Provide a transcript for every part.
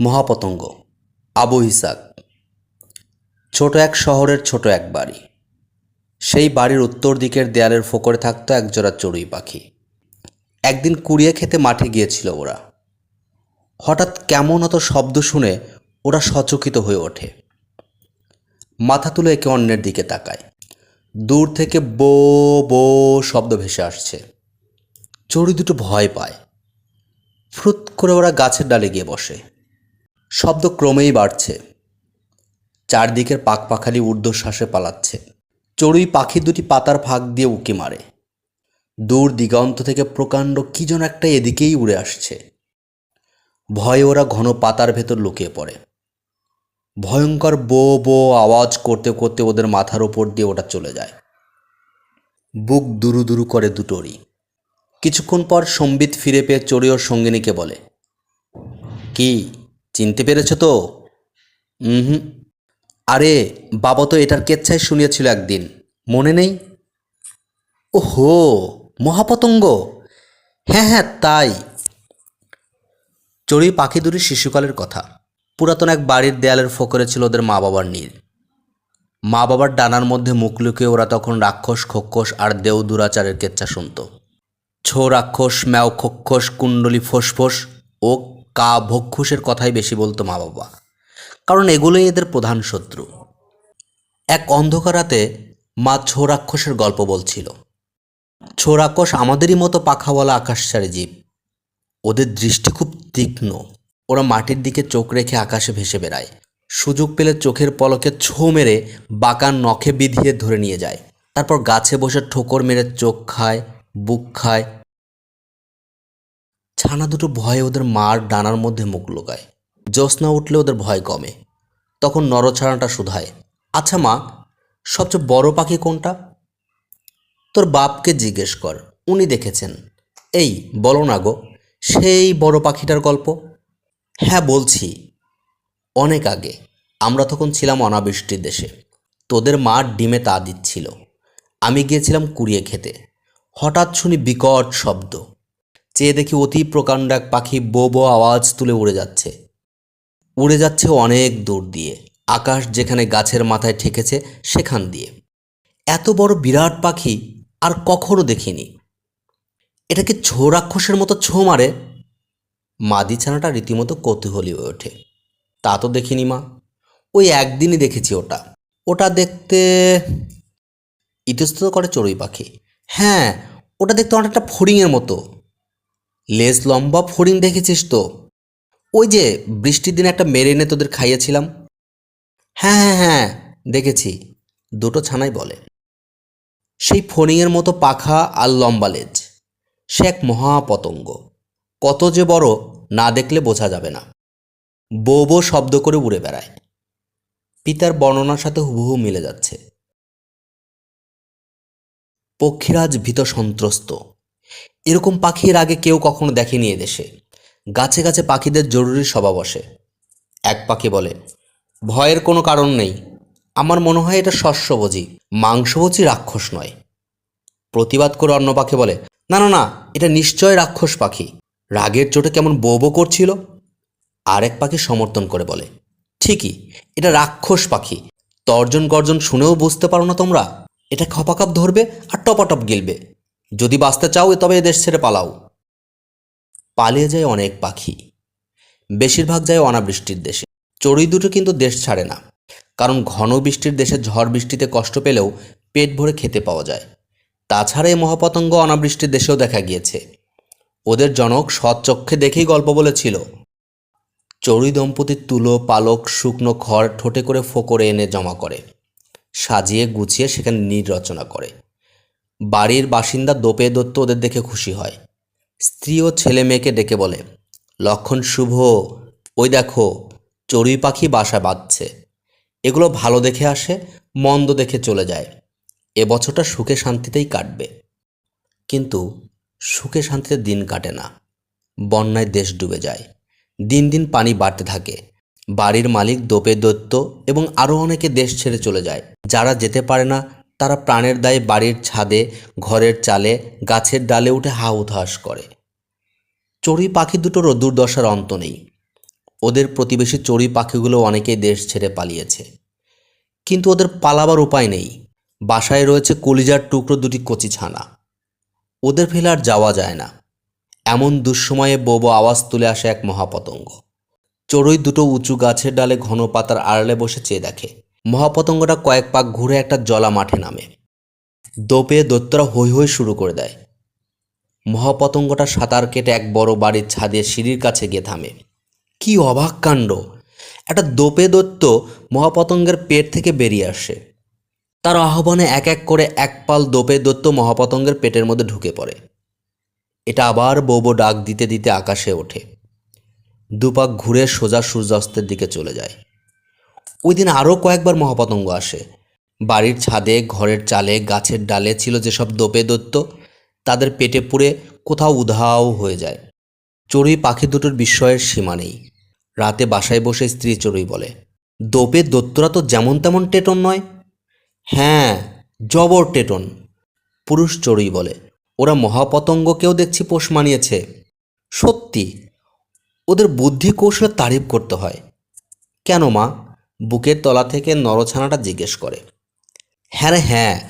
মহাপতঙ্গ। আবু ইসাক। ছোট এক শহরের ছোট এক বাড়ি। সেই বাড়ির উত্তর দিকের দেয়ালের ফোকরে থাকতো একজোড়া চড়ুই পাখি। একদিন কুড়িয়ে খেতে মাঠে গিয়েছিল ওরা। হঠাৎ কেমন অত শব্দ শুনে ওরা সচকিত হয়ে ওঠে। মাথা তুলে একে অন্যের দিকে তাকায়। দূর থেকে বো বো শব্দ ভেসে আসছে। চড়ুই দুটো ভয় পায়। ফ্রুত করে ওরা গাছের ডালে গিয়ে বসে। শব্দ ক্রমেই বাড়ছে। চারদিকের পাখপাখালি ঊর্ধ্বশ্বাসে পালাচ্ছে। চড়ুই পাখি দুটি পাতার ফাঁক দিয়ে উঁকি মারে। দূর দিগন্ত থেকে প্রকাণ্ড কি যেন একটা এদিকেই উড়ে আসছে। ভয়ে ওরা ঘন পাতার ভেতর লুকিয়ে পড়ে। ভয়ঙ্কর বো বো আওয়াজ করতে করতে ওদের মাথার ওপর দিয়ে ওটা চলে যায়। বুক দুরু দুরু করে দুটোরই কিছুক্ষণ পর সম্বিত ফিরে পেয়ে চড়ি ওর সঙ্গিনীকে বলে, কি? চিনতে পেরেছ তো? হুম আরে, বাবা তো এটার কেচ্ছাই শুনিয়েছিল একদিন। মনে নেই? ও হো মহাপতঙ্গ। হ্যাঁ হ্যাঁ তাই। চড়ুই পাখি দুটি শিশুকালের কথা। পুরাতন এক বাড়ির দেয়ালের ফোকরে ছিল ওদের মা বাবার নীল। মা বাবার ডানার মধ্যে মুখ লুকিয়ে ওরা তখন রাক্ষস খক্ষস আর দেও দুরাচারের কেচ্ছা শুনত। ছো রাক্ষস, ম্যাও খক্ষস কুণ্ডলি ফোসফোস ও কা ভক্ষুসের কথাই বেশি বলতো মা বাবা। কারণ এগুলোই এদের প্রধান শত্রু। এক অন্ধকার রাতে মা ছো রাক্ষসের গল্প বলছিল। ছো রাক্ষস আমাদেরই মতো পাখাওয়ালা আকাশচারী জীব। ওদের দৃষ্টি খুব তীক্ষ্ণ। ওরা মাটির দিকে চোখ রেখে আকাশে ভেসে বেড়ায়। সুযোগ পেলে চোখের পলকে ছো মেরে বাঁকা নখে বিধিয়ে ধরে নিয়ে যায়। তারপর গাছে বসে ঠোকর মেরে চোখ খায়, বুক খায় ছানা দুটো ভয়ে ওদের মার ডানার মধ্যে মুখ লুকায়। জ্যোৎস্না উঠলে ওদের ভয় কমে। তখন নরছানাটা শুধায়। আচ্ছা মা, সবচেয়ে বড় পাখি কোনটা? তোর বাপকে জিজ্ঞেস কর, উনি দেখেছেন। এই, বলো না গো, সেই বড় পাখিটার গল্প? হ্যাঁ বলছি। অনেক আগে, আমরা তখন ছিলাম অনাবৃষ্টির দেশে। তোদের মা ডিমে তা দিচ্ছিল। আমি গিয়েছিলাম কুড়িয়ে খেতে। হঠাৎ শুনি বিকট শব্দ। চেয়ে দেখি অতি প্রকাণ্ড এক পাখি বো বো আওয়াজ তুলে উড়ে যাচ্ছে। উড়ে যাচ্ছে অনেক দূর দিয়ে। আকাশ যেখানে গাছের মাথায় ঠেকেছে, সেখান দিয়ে। এত বড় বিরাট পাখি আর কখনো দেখিনি। এটাকে ছো রাক্ষসের মতো ছো মারে? মাদি ছানাটা রীতিমতো কৌতূহলী হয়ে ওঠে। তা তো দেখিনি মা। ওই একদিনই দেখেছি ওটা। ওটা দেখতে ইতস্তত করে চড়ুই পাখি। হ্যাঁ ওটা দেখতে অনেকটা ফড়িংয়ের মতো। লেজ লম্বা ফড়িং দেখেছিস তো? ওই যে বৃষ্টির দিনে একটা মেরে এনে তোদের খাইয়েছিলাম। হ্যাঁ হ্যাঁ হ্যাঁ দেখেছি। দুটো ছানাই বলে। সেই ফড়িংয়ের মতো পাখা আর লম্বা লেজ। সে এক মহাপতঙ্গ। কত যে বড়, না দেখলে বোঝা যাবে না। বো বো শব্দ করে উড়ে বেড়ায়। পিতার বর্ণনার সাথে হুবহু মিলে যাচ্ছে। পক্ষীরাজ ভীত সন্ত্রস্ত। এরকম পাখির আগে কেউ কখনো দেখেনি এদেশে। গাছে গাছে পাখিদের জরুরি সভা বসে এক পাখি বলে, ভয়ের কোনো কারণ নেই। আমার মনে হয় এটা শস্যভোজী। মাংসভোজী রাক্ষস নয়। প্রতিবাদ করে অন্য পাখি বলে, না না না, এটা নিশ্চয় রাক্ষস পাখি। রাগের চোটে কেমন বো করছিল? আরেক পাখি সমর্থন করে বলে, ঠিকই, এটা রাক্ষস পাখি। তর্জন গর্জন শুনেও বুঝতে পারো না তোমরা। এটা খপাকাপ ধরবে আর টপাটপ গিলবে। যদি বাঁচতে চাও তবে এদেশ ছেড়ে পালাও। পালিয়ে যায় অনেক পাখি। বেশিরভাগ যায় অনাবৃষ্টির দেশে। চড়ুই দুটো কিন্তু দেশ ছাড়ে না। কারণ ঘন বৃষ্টির দেশে ঝড় বৃষ্টিতে কষ্ট পেলেও পেট ভরে খেতে পাওয়া যায়। তাছাড়া এই মহাপতঙ্গ অনাবৃষ্টির দেশেও দেখা গিয়েছে। ওদের জনক সৎচক্ষে দেখেই গল্প বলেছিল। চড়ুই দম্পতির তুলো, পালক, শুকনো খড় ঠোঁটে করে ফোকরে এনে জমা করে। সাজিয়ে গুছিয়ে সেখানে নীর রচনা করে। বাড়ির বাসিন্দা দোপে দত্ত ওদের দেখে খুশি হয়। স্ত্রী ও ছেলে মেয়েকে ডেকে বলে, লক্ষণ শুভ, ওই দেখো, চড়ুই পাখি বাসা বাঁধছে। এগুলো ভালো দেখে আসে, মন্দ দেখে চলে যায়। এ বছরটা সুখে শান্তিতেই কাটবে। কিন্তু সুখে শান্তিতে দিন কাটে না। বন্যায় দেশ ডুবে যায়। দিন দিন পানি বাড়তে থাকে। বাড়ির মালিক দোপে দত্ত এবং আরও অনেকে দেশ ছেড়ে চলে যায়। যারা যেতে পারে না তারা প্রাণের দায়ে বাড়ির ছাদে, ঘরের চালে, গাছের ডালে উঠে হা উতাস করে। চড়ুই পাখি দুটোরও দুর্দশার অন্ত নেই। ওদের প্রতিবেশী চড়ুই পাখিগুলো অনেকেই দেশ ছেড়ে পালিয়েছে। কিন্তু ওদের পালাবার উপায় নেই। বাসায় রয়েছে কলিজার টুকরো দুটি কচি ছানা। ওদের ফেলে আর যাওয়া যায় না। এমন দুঃসময়ে বোবো আওয়াজ তুলে আসে এক মহাপতঙ্গ। চড়ুই দুটো উঁচু গাছের ডালে ঘন পাতার আড়ালে বসে চেয়ে দেখে। মহাপতঙ্গটা কয়েক পাক ঘুরে একটা জলা মাঠে নামে। দোপে দৈত্যরা হৈ হৈ শুরু করে দেয়। মহাপতঙ্গটা সাঁতার কেটে এক বড় বাড়ির ছাদে সিঁড়ির কাছে গিয়ে থামে। কি অবাক কাণ্ড! একটা দোপে দৈত্য মহাপতঙ্গের পেট থেকে বেরিয়ে আসে। তার আহ্বানে এক এক করে এক পাল দোপে দৈত্য মহাপতঙ্গের পেটের মধ্যে ঢুকে পড়ে। এটা আবার বৌবো ডাক দিতে দিতে আকাশে ওঠে। দুপাক ঘুরে সোজা সূর্যাস্তের দিকে চলে যায়। ওই দিন আরও কয়েকবার মহাপতঙ্গ আসে। বাড়ির ছাদে, ঘরের চালে, গাছের ডালে ছিল যেসব দোপে দত্ত তাদের পেটে পুড়ে কোথাও উধাও হয়ে যায়। চড়ুই পাখি দুটোর বিস্ময়ের সীমা নেই। রাতে বাসায় বসে স্ত্রী চড়ুই বলে, দোপে দত্তরা তো যেমন তেমন টেটন নয়? হ্যাঁ জবর টেটন, পুরুষ চড়ুই বলে, ওরা মহাপতঙ্গকেও দেখছি পোষ মানিয়েছে। সত্যি, ওদের বুদ্ধি কৌশলের তারিফ করতে হয়। কেন মা? বুকের তলা থেকে নরছানাটা জিজ্ঞেস করে। হ্যাঁ রে হ্যাঁ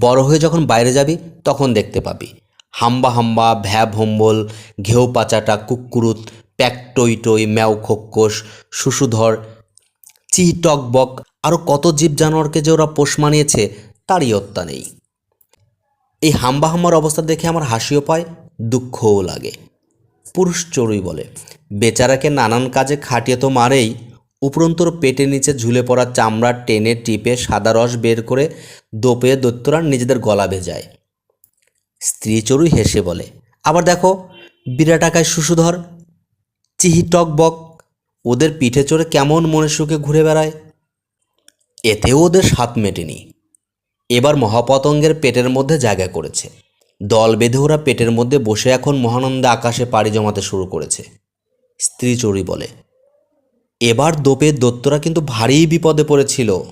বড় হয়ে যখন বাইরে যাবি, তখন দেখতে পাবি। হাম্বা হাম্বা ভ্যাব হম্বল ঘেউ পাচাটা, কুক্কুরুত, প্যাক টই টই, ম্যাও খোক্কোস শুশুধর চি টক বক আরও কত জীব জানোয়ারকে যে ওরা পোষ মানিয়েছে, তারই অত্যা নেই। এই হাম্বা হাম্বার অবস্থা দেখে আমার হাসিও পায়, দুঃখও লাগে। পুরুষ চড়ুই বলে, বেচারাকে নানান কাজে খাটিয়ে তো মারেই উপরন্তর পেটের নিচে ঝুলে পড়া চামড়া টেনে টিপে সাদা রস বের করে দোপে দৈত্যরা নিজেদের গলা ভেজায় স্ত্রী চড়ুই হেসে বলে, আবার দেখো বিরাটাকায় শুশুধর চিহি টক বক, ওদের পিঠে চড়ে কেমন মনে সুখে ঘুরে বেড়ায়? এতেও ওদের স্বাদ মেটেনি। এবার মহাপতঙ্গের পেটের মধ্যে জায়গা করেছে। দল বেঁধে ওরা পেটের মধ্যে বসে এখন মহানন্দে আকাশে পাড়ি জমাতে শুরু করেছে। স্ত্রী চড়ি বলে এবার দোপের দত্তরা কিন্তু ভারী বিপদে পড়েছিল।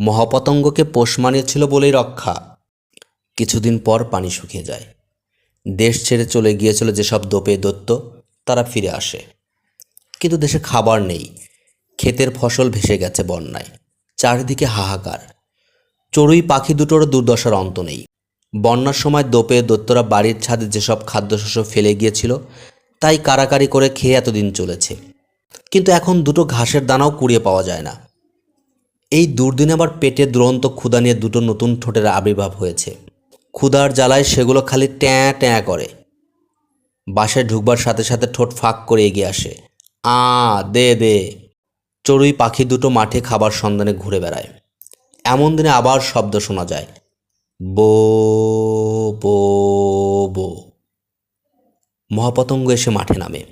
মহাপতঙ্গকে পোষ মানিয়েছিল বলেই রক্ষা। কিছুদিন পর পানি শুকিয়ে যায়। দেশ ছেড়ে চলে গিয়েছিল যেসব দোপে দত্ত, তারা ফিরে আসে। কিন্তু দেশে খাবার নেই। ক্ষেতের ফসল ভেসে গেছে বন্যায়। চারিদিকে হাহাকার। চড়ুই পাখি দুটোর দুর্দশার অন্ত নেই। বন্যার সময় দোপে দত্তরা বাড়ির ছাদে যেসব খাদ্যশস্য ফেলে গিয়েছিল, তাই কারাকারি করে খেয়ে এতদিন চলেছে। কিন্তু এখন দুটো ঘাসের দানাও কুড়িয়ে পাওয়া যায় না। এই দুর্দিনে আবার পেটে দুরন্ত ক্ষুদা নিয়ে দুটো নতুন ঠোঁটের আবির্ভাব হয়েছে। ক্ষুধার জ্বালায় সেগুলো খালি ট্যাঁ ট্যাঁ করে। বাসায় ঢুকবার সাথে সাথে ঠোঁট ফাঁক করে এগিয়ে আসে। আ, দে দে। চড়ুই পাখি দুটো মাঠে খাবার সন্ধানে ঘুরে বেড়ায়। এমন দিনে আবার শব্দ শোনা যায়। বো বো বো। মহাপতঙ্গ এসে মাঠে নামে।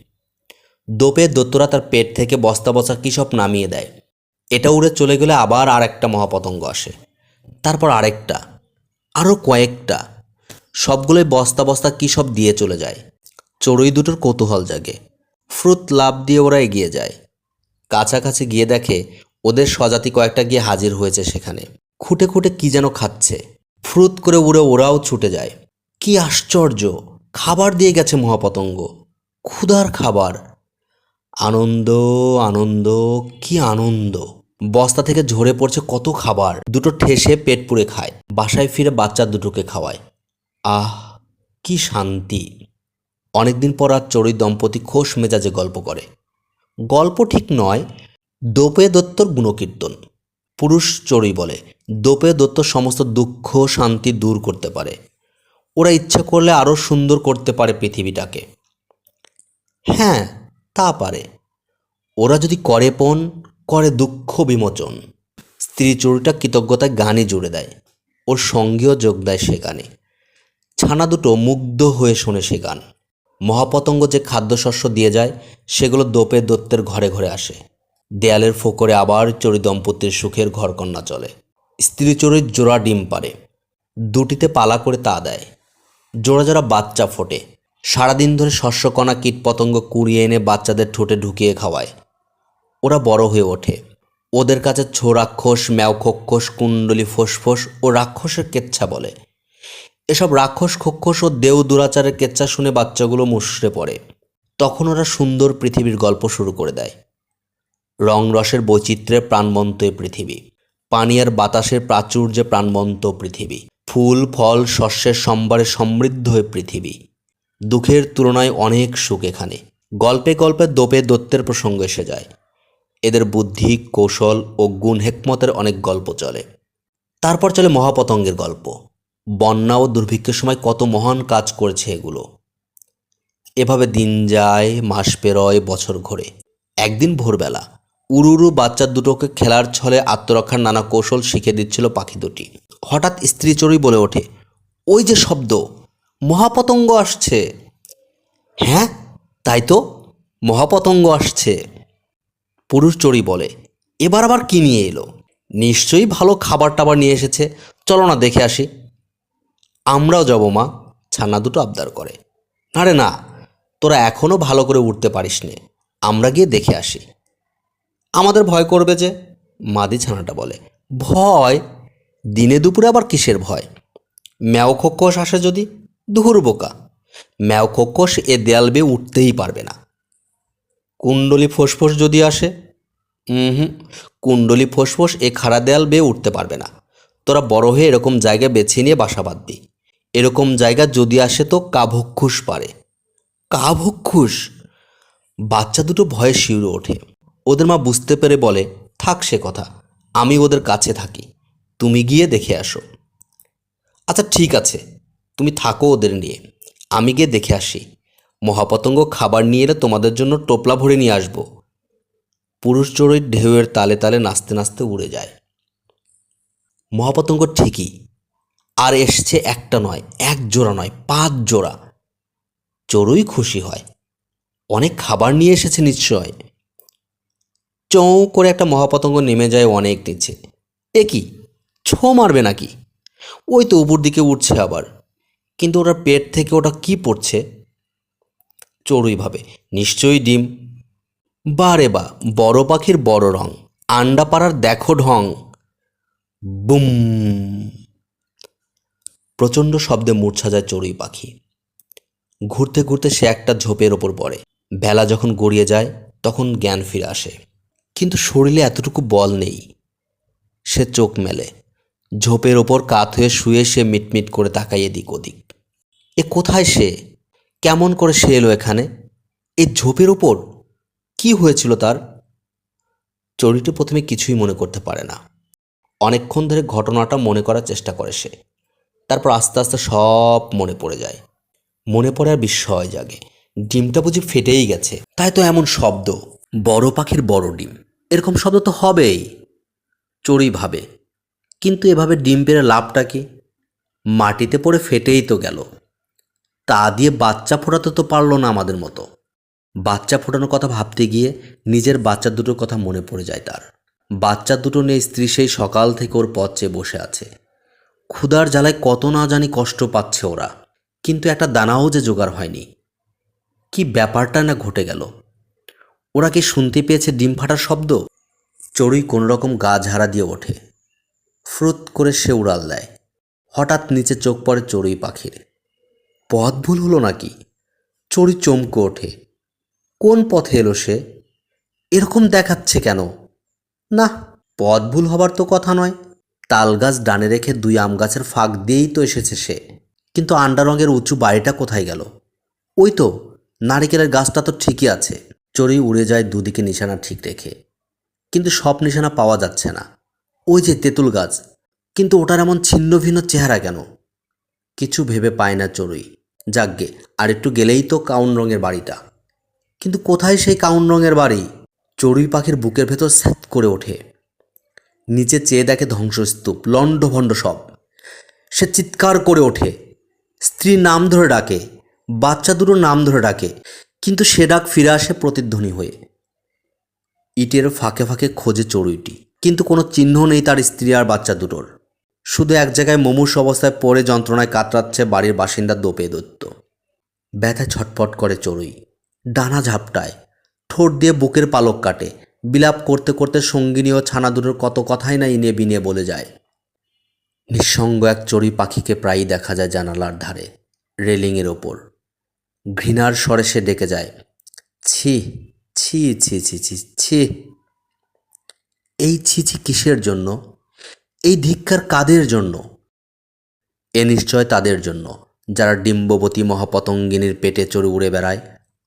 দোপের দত্তরা তার পেট থেকে বস্তা বসা কী সব নামিয়ে দেয়। এটা উড়ে চলে গেলে আবার আর একটা মহাপতঙ্গ আসে। তারপর আরেকটা, আরও কয়েকটা, সবগুলোই বস্তা বস্তা কী সব দিয়ে চলে যায়। চড়ুই দুটোর কৌতূহল জাগে। ফ্রুত লাভ দিয়ে ওরা এগিয়ে যায়। কাছাকাছি গিয়ে দেখে ওদের স্বজাতি কয়েকটা গিয়ে হাজির হয়েছে সেখানে। খুঁটে খুঁটে কি যেন খাচ্ছে। ফ্রুত করে উড়ে ওরাও ছুটে যায়। কি আশ্চর্য! খাবার দিয়ে গেছে মহাপতঙ্গ। ক্ষুধার খাবার। আনন্দ আনন্দ, কি আনন্দ। বস্তা থেকে ঝরে পড়ছে কত খাবার। দুটো ঠেসে পেট পুড়ে খায়। বাসায় ফিরে বাচ্চা দুটোকে খাওয়ায়। আহ, কি শান্তি। অনেকদিন পর আর চড়ুই দম্পতি খোশ মেজাজে গল্প করে। গল্প ঠিক নয়, দোপে দত্তর গুণকীর্তন। পুরুষ চড়ুই বলে, দোপে দত্ত সমস্ত দুঃখ, শান্তি দূর করতে পারে। ওরা ইচ্ছা করলে আরও সুন্দর করতে পারে পৃথিবীটাকে। হ্যাঁ তা পারে। ওরা যদি করে পণ, করে দুঃখ বিমোচন। স্ত্রী চুরিটা কৃতজ্ঞতায় গানে জুড়ে দেয়। ওর সঙ্গেও যোগ দেয় সে গানে। ছানা দুটো মুগ্ধ হয়ে শোনে সে গান। মহাপতঙ্গ যে খাদ্যশস্য দিয়ে যায়, সেগুলো দোপে দত্তের ঘরে ঘরে আসে। দেয়ালের ফোকরে আবার চড়ি দম্পতির সুখের ঘরকন্যা চলে। স্ত্রী চড়ির জোড়া ডিম পারে দুটিতে পালা করে তা দেয়। জোড়া জোড়া বাচ্চা ফোটে। সারাদিন ধরে শস্যকণা, কীটপতঙ্গ কুড়িয়ে এনে বাচ্চাদের ঠোঁটে ঢুকিয়ে খাওয়ায়। ওরা বড় হয়ে ওঠে। ওদের কাছে ছো রাক্ষস, ম্যাও খক্ষস, কুণ্ডলি ফোসফোস ও রাক্ষসের কেচ্ছা বলে। এসব রাক্ষস, খক্ষস ও দেউ দুরাচারের কেচ্ছা শুনে বাচ্চাগুলো মুষড়ে পড়ে। তখন ওরা সুন্দর পৃথিবীর গল্প শুরু করে দেয়। রং রসের বৈচিত্র্যে প্রাণবন্ত পৃথিবী। পানি আর বাতাসের প্রাচুর্যে প্রাণবন্ত পৃথিবী। ফুল, ফল, শস্যের সম্ভারে সমৃদ্ধ পৃথিবী। দুঃখের তুলনায় অনেক সুখ এখানে। গল্পে গল্পে দোপে দত্তের প্রসঙ্গ এসে যায়। এদের বুদ্ধি, কৌশল ও গুণ হেকমতের অনেক গল্প চলে। তারপর চলে মহাপতঙ্গের গল্প। বন্যা ও দুর্ভিক্ষের সময় কত মহান কাজ করেছে এগুলো। এভাবে দিন যায়, মাস পেরোয়, বছর ঘোরে। একদিন ভোরবেলা উরুরু বাচ্চা দুটোকে খেলার ছলে আত্মরক্ষার নানা কৌশল শিখে দিচ্ছিল পাখি দুটি। হঠাৎ স্ত্রী চড়ুই বলে ওঠে, ওই যে শব্দ মহাপতঙ্গ আসছে। হ্যাঁ তাই তো, মহাপতঙ্গ আসছে। পুরুষ চড়ি বলে, এবার আবার কি নিয়ে এলো? নিশ্চয়ই ভালো খাবার টাবার নিয়ে এসেছে। চলো না দেখে আসি। আমরাও যাব, মা। ছানা দুটো আবদার করে। না রে, না, তোরা এখনও ভালো করে উঠতে পারিস নে আমরা গিয়ে দেখে আসি। আমাদের ভয় করবে যে, মাদি ছানাটা বলে। ভয়? দিনে দুপুরে আবার কিসের ভয়? ম্যাও খোকস আসে যদি? দুহুর বোকা। ম্যাও খোকস, এ দেয়াল বেয়ে উঠতেই পারবে না। কুণ্ডলি ফোসফোস যদি আসে? হুম, কুণ্ডলি ফোসফোস, এ খাড়া দেয়াল বেয়ে উঠতে পারবে না। তোরা বড় হয়ে এরকম জায়গা বেছে নিয়ে বাসা বাঁধবি। এরকম জায়গা যদি আসে তো কাভক্ষুস পারে। কাভক্ষুস বাচ্চা দুটো ভয়ে শিউরে ওঠে। ওদের মা বুঝতে পেরে বলে, থাক সে কথা, আমি ওদের কাছে থাকি। তুমি গিয়ে দেখে আসো। আচ্ছা ঠিক আছে। তুমি থাকো ওদের নিয়ে। আমি গিয়ে দেখে আসি। মহাপতঙ্গ খাবার নিয়ে এলে তোমাদের জন্য টোপলা ভরে নিয়ে আসব। পুরুষ চড়ুই ঢেউয়ের তালে তালে নাচতে নাচতে উড়ে যায়। মহাপতঙ্গ ঠিকই। আর এসছে একটা নয়, এক জোড়া নয়, পাঁচ জোড়া। চড়ুই খুশি হয়। অনেক খাবার নিয়ে এসেছে নিশ্চয়। চৌ করে একটা মহাপতঙ্গ নেমে যায় অনেক নিচে। এ কি? ছো মারবে নাকি? ওই তো উপর দিকে উঠছে আবার। কিন্তু ওটার পেট থেকে ওটা কি পড়ছে? চড়ুই ভাবে নিশ্চয়ই ডিম। বারে বা, বড় পাখির বড় রং। আন্ডা পাড়ার দেখো ঢং। বুম। প্রচণ্ড শব্দে মূর্ছা যায় চড়ুই পাখি। ঘুরতে ঘুরতে সে একটা ঝোপের ওপর পড়ে। বেলা যখন গড়িয়ে যায়, তখন জ্ঞান ফিরে আসে। কিন্তু শরীরে এতটুকু বল নেই। সে চোখ মেলে। ঝোপের ওপর কাত হয়ে শুয়ে সে মিটমিট করে তাকাই এদিক ওদিক। এ কোথায় সে? কেমন করে সে এলো এখানে? এই ঝোপের ওপর কি হয়েছিল তার? চড়িটি প্রথমে কিছুই মনে করতে পারে না। অনেকক্ষণ ধরে ঘটনাটা মনে করার চেষ্টা করে সে। তারপর আস্তে আস্তে সব মনে পড়ে যায়। মনে পড়ে আর বিস্ময় জাগে। ডিমটা বুঝি ফেটেই গেছে। তাই তো এমন শব্দ। বড় পাখির বড় ডিম। এরকম শব্দ তো হবেই। চড়ুই ভাবে। কিন্তু এভাবে ডিম পেড়ে লাভটা কি? মাটিতে পড়ে ফেটেই তো গেল। তা দিয়ে বাচ্চা ফোটাতে তো পারল না আমাদের মতো। বাচ্চা ফোটানোর কথা ভাবতে গিয়ে নিজের বাচ্চা দুটোর কথা মনে পড়ে যায় তার। বাচ্চা দুটো নিয়ে স্ত্রী সেই সকাল থেকে ওর পথ চেয়ে বসে আছে। ক্ষুধার জ্বালায় কত না জানি কষ্ট পাচ্ছে ওরা। কিন্তু একটা দানাও যে জোগাড় হয়নি। কি ব্যাপারটা না ঘটে গেল? ওরা কি শুনতে পেয়েছে ডিম ফাটার শব্দ? চড়ুই কোনোরকম গা ঝাড়া দিয়ে ওঠে। ফ্রুত করে সে উড়াল দেয়। হঠাৎ নিচে চোখ পড়ে চড়ুই পাখির। পথ ভুল হলো নাকি? চড়ুই চমকে ওঠে। কোন পথে এলো সে? এরকম দেখাচ্ছে কেন? না, পথ ভুল হবার তো কথা নয়। তাল গাছ ডানে রেখে দুই আম গাছের ফাঁক দিয়েই তো এসেছে সে। কিন্তু আন্ডা রঙের উঁচু বাড়িটা কোথায় গেল? ওই তো, নারিকেলের গাছটা তো ঠিকই আছে। চড়ুই উড়ে যায় দুদিকে নিশানা ঠিক রেখে। কিন্তু সব নিশানা পাওয়া যাচ্ছে না। ওই যে তেঁতুল গাছ। কিন্তু ওটার এমন ছিন্ন ভিন্ন চেহারা কেন? কিছু ভেবে পায় না চড়ুই। যাকগে, আর একটু গেলেই তো কাউন রঙের বাড়িটা। কিন্তু কোথায় সেই কাউন রঙের বাড়ি? চড়ুই পাখির বুকের ভেতর স্যাত করে ওঠে। নিচে চেয়ে দেখে ধ্বংসস্তূপ, লণ্ডভণ্ড সব। সে চিৎকার করে ওঠে। স্ত্রীর নাম ধরে ডাকে, বাচ্চা দুটোর নাম ধরে ডাকে, কিন্তু সে ডাক ফিরে আসে প্রতিধ্বনি হয়ে। ইটের ফাঁকে ফাঁকে খোঁজে চড়ুইটি, কিন্তু কোনো চিহ্ন নেই তার স্ত্রী আর বাচ্চা দুটোর। শুধু এক জায়গায় মুমূর্ষ অবস্থায় পড়ে যন্ত্রণায় কাতরাচ্ছে বাড়ির বাসিন্দা দোপে দত্ত। ব্যথায় ছটফট করে চড়ুই, ডানা ঝাপটায়, ঠোঁট দিয়ে বুকের পালক কাটে, বিলাপ করতে করতে সঙ্গিনী ও ছানা দুটোর কত কথাই না ইনে বিনে বলে যায়। নিঃসঙ্গ এক চড়ুই পাখিকে প্রায়ই দেখা যায় জানালার ধারে, রেলিংয়ের ওপর। ঘৃণার স্বরে সে ডেকে যায়, ছি ছি ছি ছি ছি ছি। এই ছি ছি কিসের জন্য? এই ধিক্ষার কাদের জন্য? এ নিশ্চয় তাদের জন্য, যারা ডিম্ববতী মহাপতঙ্গিনীর পেটে চড়ে উড়ে বেড়ায়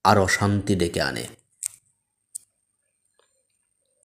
আর অশান্তি ডেকে আনে।